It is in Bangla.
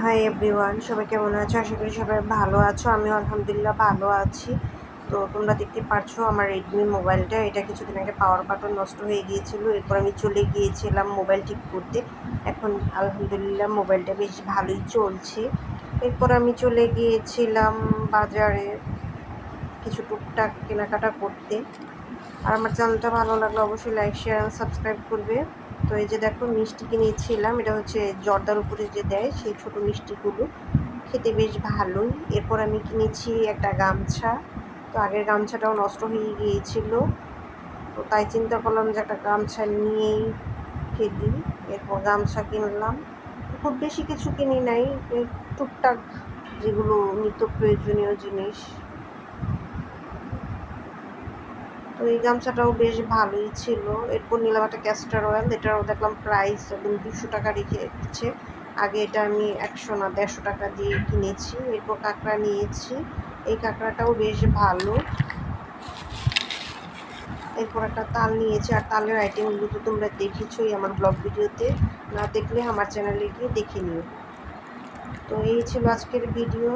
হাই এভরিওয়ান সবাই কেমন আছো? আশা করি সবাই ভালো আছো। আমি আলহামদুলিল্লাহ ভালো আছি। তো তোমরা দেখতে পারছ আমার রেডমি মোবাইলটা এটা কিছুদিন আগে পাওয়ার বাটন নষ্ট হয়ে গিয়েছিল। এরপর আমি চলে গিয়েছিলাম মোবাইল ঠিক করতে। এখন আলহামদুলিল্লাহ মোবাইলটা বেশ ভালোই চলছে। এরপর আমি চলে গিয়েছিলাম বাজারে কিছু টুকটাক কেনাকাটা করতে। আর আমার চ্যানেলটা ভালো লাগলে অবশ্যই লাইক শেয়ার সাবস্ক্রাইব করবে। তো এই যে দেখো মিষ্টি কিনেছিলাম এটা হচ্ছে জর্দার উপরে যে দেয় সেই ছোটো মিষ্টিগুলো। খেতে বেশ ভালোই। এরপর আমি কিনেছি একটা গামছা। তো আগের গামছাটাও নষ্ট হয়ে গিয়েছিল। তো তাই চিন্তা করলাম যে একটা গামছা নিয়েই ফেলি। এরপর গামছা কিনলাম। খুব বেশি কিছু কিনি নাই। টুকটাক যেগুলো নিত্য প্রয়োজনীয় জিনিস তো এই গামছাটাও বেশ ভালোই ছিল। এরপর নিলাম একটা ক্যাস্টার অয়েল এটারও দেখলাম প্রাইস একদম দুশো টাকা রেখেছে আগে এটা আমি একশো না দেড়শো টাকা দিয়ে কিনেছি, এরপর কাঁকড়া নিয়েছি। এই কাঁকড়াটাও বেশ ভালো। এরপর একটা তাল নিয়েছি, আর তালের আইটেমগুলো তো তোমরা দেখেছোই আমার ব্লগ ভিডিওতে। না দেখলে আমার চ্যানেলে গিয়ে দেখে নিও। তো এই ছিল আজকের ভিডিও